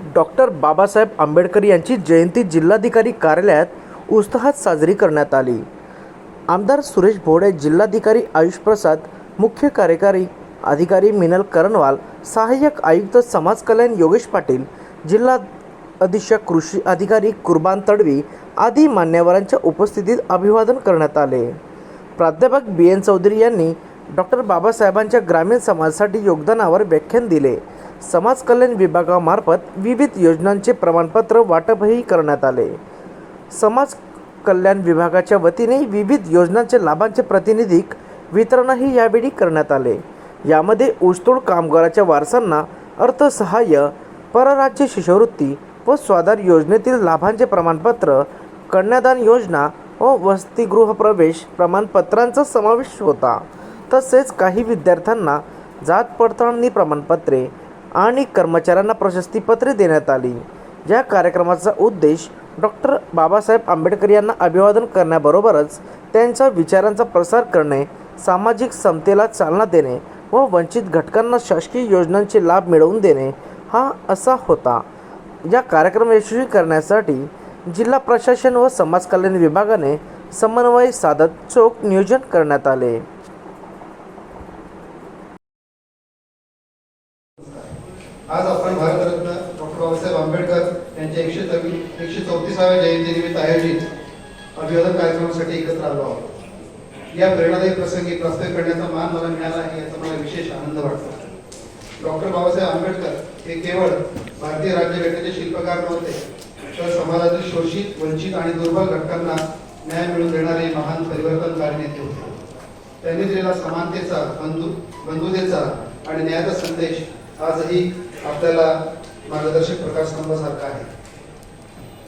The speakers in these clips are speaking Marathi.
डॉक्टर बाबासाहेब आंबेडकर यांची जयंती जिल्हाधिकारी कार्यालयात उत्साहात साजरी करण्यात आली. आमदार सुरेश भोडे जिल्हाधिकारी आयुष प्रसाद मुख्य कार्यकारी अधिकारी मिनल करणवाल सहाय्यक आयुक्त समाज कल्याण योगेश पाटील जिल्हा अधीक्षक कृषी अधिकारी कुर्बान तडवी आदी मान्यवरांच्या उपस्थितीत अभिवादन करण्यात आले. प्राध्यापक बी एन चौधरी यांनी डॉक्टर बाबासाहेबांच्या ग्रामीण समाजासाठी योगदानावर व्याख्यान दिले. समाज कल्याण विभागामार्फत विविध योजनांचे प्रमाणपत्र वाटपही करण्यात आले. समाज कल्याण विभागाच्या वतीने विविध योजनांचे लाभांचे प्रतिनिधिक वितरणही यावेळी करण्यात आले. यामध्ये ऊसतोड कामगाराच्या वारसांना अर्थसहाय्य परराज्य शिष्यवृत्ती व स्वाधार योजनेतील लाभांचे प्रमाणपत्र कन्यादान योजना व वसतिगृह प्रवेश प्रमाणपत्रांचा समावेश होता. तसेच काही विद्यार्थ्यांना जात पडताळणी प्रमाणपत्रे आणि कर्मचाऱ्यांना प्रशस्तीपत्रे देण्यात आली. या कार्यक्रमाचा उद्देश डॉक्टर बाबासाहेब आंबेडकर यांना अभिवादन करण्याबरोबरच त्यांच्या विचारांचा प्रसार करणे सामाजिक समतेला चालना देणे व वंचित घटकांना शासकीय योजनांचे लाभ मिळवून देणे हा असा होता. या कार्यक्रम यशस्वी करण्यासाठी जिल्हा प्रशासन व समाज कल्याण विभागाने समन्वय साधत चोख नियोजन करण्यात आले. आज आपण भारतरत्न डॉक्टर बाबासाहेब आंबेडकर यांच्या एकशे सव्वी एकशे चौतीसाव्या जयंतीनिमित्त आयोजित अभिवादन कार्यक्रमासाठी एकत्र आलो आहोत. या प्रेरणादायी प्रसंगी प्रस्ताव करण्याचा मान मला मिळाला आहे याचा मला विशेष आनंद वाटतो. डॉक्टर बाबासाहेब आंबेडकर हे केवळ भारतीय राज्यघटनेचे शिल्पकार नव्हते तर समाजातील शोषित वंचित आणि दुर्बल घटकांना न्याय मिळवून देणारे महान परिवर्तनकारी नेते होते. त्यांनी दिलेला समानतेचा बंधु बंधुतेचा आणि न्यायाचा संदेश आजही आपल्याला मार्गदर्शक प्रकाशस्तंभासारखा आहे.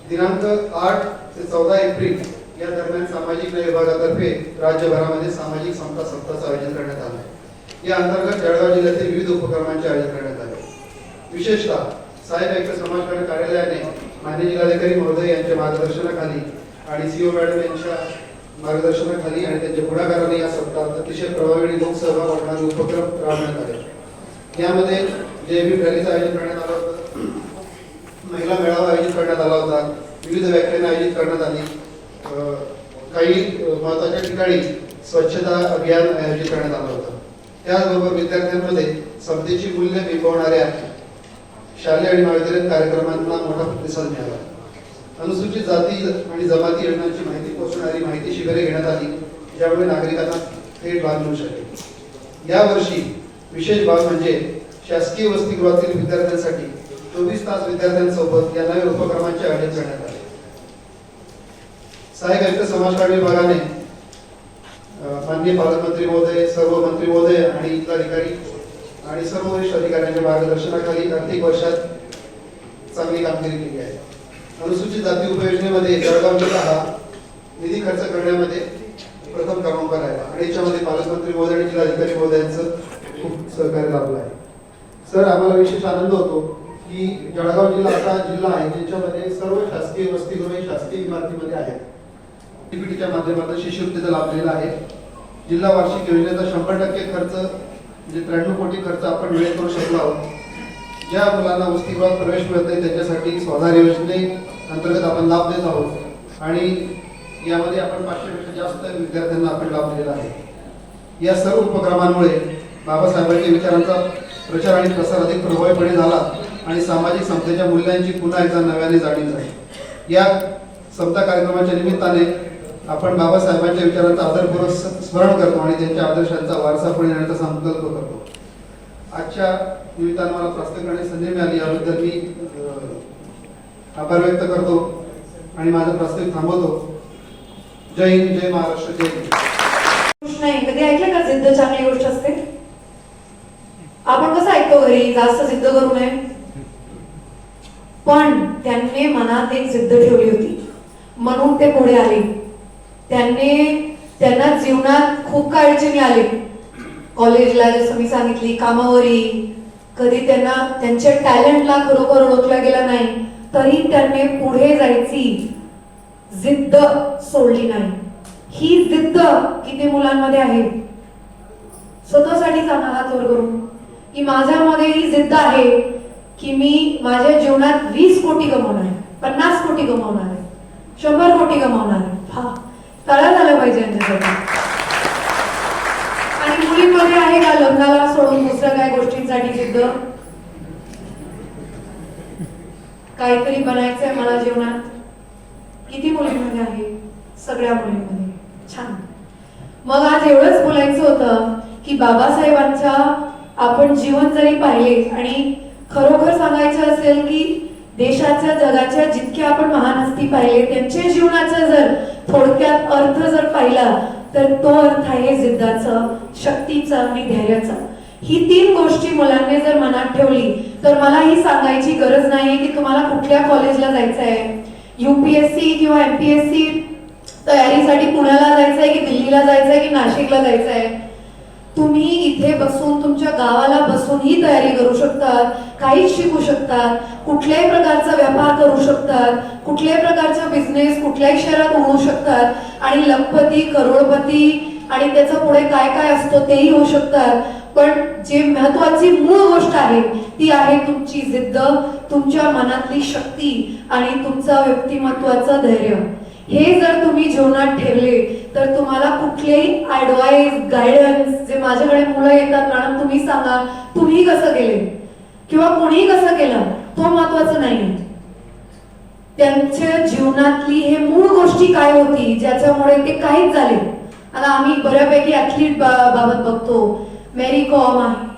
दिनांक आठ ते चौदा एप्रिल या दरम्यान सामाजिक न्याय विभागातर्फे राज्यभरामध्ये सामाजिक समता सप्ताहाचं आयोजन करण्यात आलं. या अंतर्गत जळगाव जिल्ह्यातील विविध उपक्रमांचे आयोजन करण्यात आले. विशेषतः साहेब आयुक्त समाज कल्याण कार्यालयाने मान्य जिल्हाधिकारी महोदय यांच्या मार्गदर्शनाखाली आणि सीओ मॅडम यांच्या मार्गदर्शनाखाली आणि त्यांच्या पुढाकाराने या सप्ताहात अतिशय प्रभावी लोकसहभाग वाढणारे उपक्रम राबवण्यात आले. यामध्ये जैविक रॅलीचं आयोजन करण्यात आलं होतं महिला मेळावा आयोजित करण्यात आला होता विविध व्याख्याने आयोजित करण्यात आली. काही महत्त्वाच्या ठिकाणी स्वच्छता अभियान आयोजित करण्यात आलं होतं. त्याचबरोबर विद्यार्थ्यांमध्ये समतेची मूल्य बिंबवणाऱ्या शालेय आणि महाविद्यालयीन कार्यक्रमांना मोठा प्रतिसाद मिळाला. अनुसूचित जाती आणि जमाती योजनांची माहिती पोहोचणारी माहिती शिबिरे घेण्यात आली ज्यामुळे नागरिकांना थेट लाभ मिळू शकेल. यावर्षी विशेष बाब म्हणजे शासकीय वसतिगृहातील विद्यार्थ्यांसाठी चोवीस तास विद्यार्थ्यांसोबत या नव्या उपक्रमांचे आयोजन करण्यात आले. सहाय्यक आयुक्त समाज विभागाने माननीय पालकमंत्री महोदय सर्व मंत्री महोदय आणि अधिकारी आणि सर्व वरिष्ठ अधिकाऱ्यांच्या मार्गदर्शनाखाली आर्थिक वर्षात चांगली कामगिरी केली आहे. अनुसूचित जाती उपयोजनेमध्ये जळगाव जिल्हा हा निधी खर्च करण्यामध्ये प्रथम क्रमांक राहिला आणि याच्यामध्ये पालकमंत्री महोदय आणि जिल्हाधिकारी महोदयांचं खूप सहकार्य लाभलं आहे. सर आम्हाला विशेष आनंद होतो की जळगाव जिल्हा असा जिल्हा आहे ज्याच्यामध्ये सर्व शासकीय वसतिगृह शासकीय इमारतीमध्ये आहेत. टीपीटीच्या माध्यमातून शिष्यवृत्तीचा लाभ दिलेला आहे. जिल्हा वार्षिक योजनेचा शंभर टक्के खर्च म्हणजे त्र्याण्णव कोटी खर्च आपण वेळेत करू शकलो आहोत. ज्या मुलांना वसतिगृहात प्रवेश मिळत आहे त्यांच्यासाठी स्वाधार योजने अंतर्गत आपण लाभ देत आहोत. आणि यामध्ये आपण पाचशेपेक्षा जास्त विद्यार्थ्यांना आपण लाभ दिलेला आहे. या सर्व उपक्रमांमुळे बाबासाहेबांच्या विचारांचा प्रचार आणि प्रसार अधिक प्रभावीपणे झाला आणि सामाजिक समतेच्या मूल्यांची पुन्हा एकदा नव्याने जाणीव झाली. या समता कार्यक्रमाच्या निमित्ताने आपण बाबासाहेबांच्या विचारांचा आदरपूर्वक स्मरण करतो आणि त्यांच्या आदर्शांचा वारसा पुढे नेण्याचा संकल्प करतो. आजच्या निमित्तानं मला प्रस्तुत करण्याची संधी मिळाली याबद्दल मी आभार व्यक्त करतो आणि माझं प्रस्तुत थांबवतो. जय हिंद जय महाराष्ट्र जय हिंद. नाही कधी ऐकलं का? सिद्ध चांगली गोष्ट असते. आपण कसं ऐकतो घरी? जास्त सिद्ध करू नये. पण त्यांनी मनात एक जिद्द ठेवली होती. म्हणून ते पुढे आले. त्यांनी त्यांना जीवनात खूप काय अडचणी आले कॉलेजला जसं मी सांगितली कामावरी. कधी त्यांना त्यांच्या टॅलेंटला खरोखर ओळखला गेला नाही तरी त्यांनी पुढे जायची जिद्द सोडली नाही. ही जिद्द किती मुलांमध्ये आहे? स्वतःसाठी आम्हाला हात वर करून. की माझ्यामध्ये ही जिद्द आहे की मी माझ्या जीवनात वीस कोटी कमवणार आहे पन्नास कोटी कमवणार आहे शंभर कोटी कमवणार आहे. हा तळा झालं पाहिजे यांच्यासाठी. आणि मुलींमध्ये आहे का लग्नाला सोडून दुसऱ्या काय गोष्टींसाठी जिद्द? काहीतरी बनायचंय मला जीवनात? किती मुलींमध्ये आहे? सगळ्या मुलींमध्ये. छान. मग आज एवढंच बोलायचं होतं की बाबासाहेबांच्या आपण जीवन जरी पाहिले आणि खरोखर सांगायचं असेल की देशाच्या जगाच्या जितक्या आपण महान हस्ती पाहिले त्यांच्या जीवनाचा जर थोडक्यात अर्थ जर पाहिला तर तो अर्थ आहे जिद्दाचा शक्तीचा आणि धैर्याचा. ही तीन गोष्टी मुलांनी जर मनात ठेवली तर मला ही सांगायची गरज नाहीये की तुम्हाला कुठल्या कॉलेजला जायचं आहे युपीएससी किंवा एमपीएससी तयारीसाठी पुण्याला जायचं आहे की दिल्लीला जायचं आहे की नाशिकला जायचं आहे तुम्ही इथे बसून तुमच्या गावाला बसून ही तयारी करू शकतात काहीच शिकू शकतात कुठल्याही प्रकारचा व्यापार करू शकतात कुठल्याही प्रकारचा बिझनेस कुठल्याही शहरात होऊ शकतात आणि लखपती करोडपती आणि त्याचं पुढे काय काय असतं तेही होऊ शकतात. पण जे महत्वाची मूळ गोष्ट आहे ती आहे तुमची जिद्द तुमच्या मनातली शक्ती आणि तुमचा व्यक्तिमत्वाचं धैर्य. हे जर तुम्ही जीवनात ठेवले तर तुम्हाला कुठलेही ऍडवाइस गायडन्स जे माझ्याकडे मुलं येतात मॅडम तुम्ही सांगा. तुम्ही कसं केले? किंवा कोणी कसं केलं? तो महत्वाचं नाही त्यांच्या जीवनातली हे मूळ गोष्टी काय होती ज्याच्यामुळे ते काहीच झाले? आता आम्ही बऱ्यापैकी ऍथलीट बाबत बघतो. मेरी कॉम आहे.